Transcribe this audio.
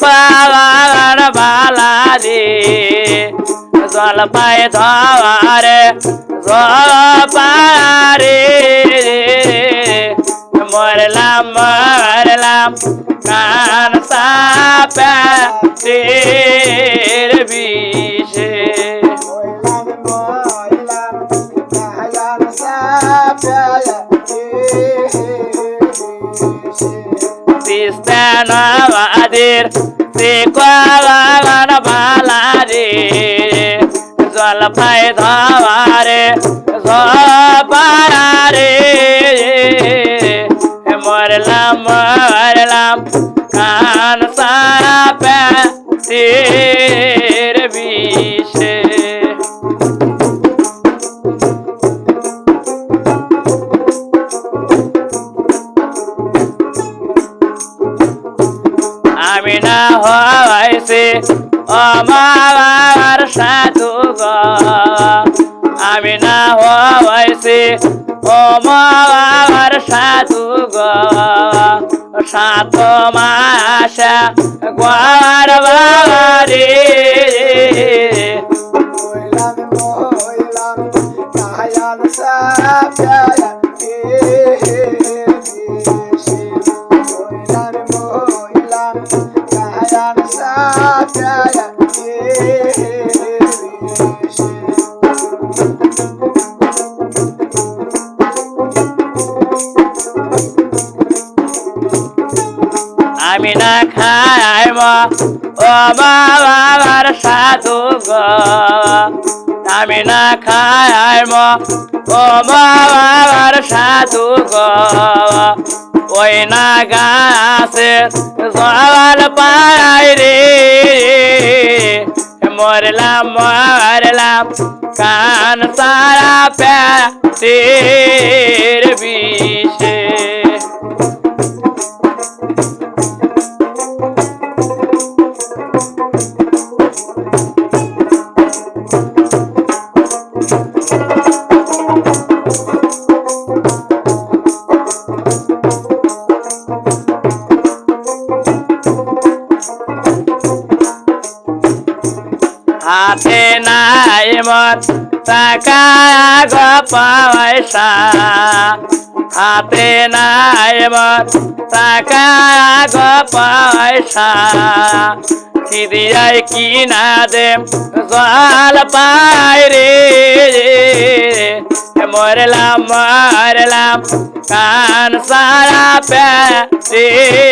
পাওয়ার বালা রে জলপাই ধরে জলপারে মরলাম মরলাম কান সাপে তের কৃষ্ণবাদের সে কালার বালা রে জলপাই ধরে জপারে মরলাম মরলাম কান সাপে তের বিষে। হয়েছে। আমার সাধু আমি না হয়েছে আমার সাধু সাত মাসা গোয়ার বাড়ি। আমি না খাই মা ও বাবার সাধু গো। আমি না খাই মা ও বাবার সাধু গো। ওই না গাছে জল রে মরলাম মরলাম কান সারা পেটের বিষে হাতে নাই মন টাকা গো পয়সা। হাতে নাই মন টাকা গো পয়সা। দিয়াই কি না দে, জল পাই রে। মরলাম মরলাম, কান সারা পেটের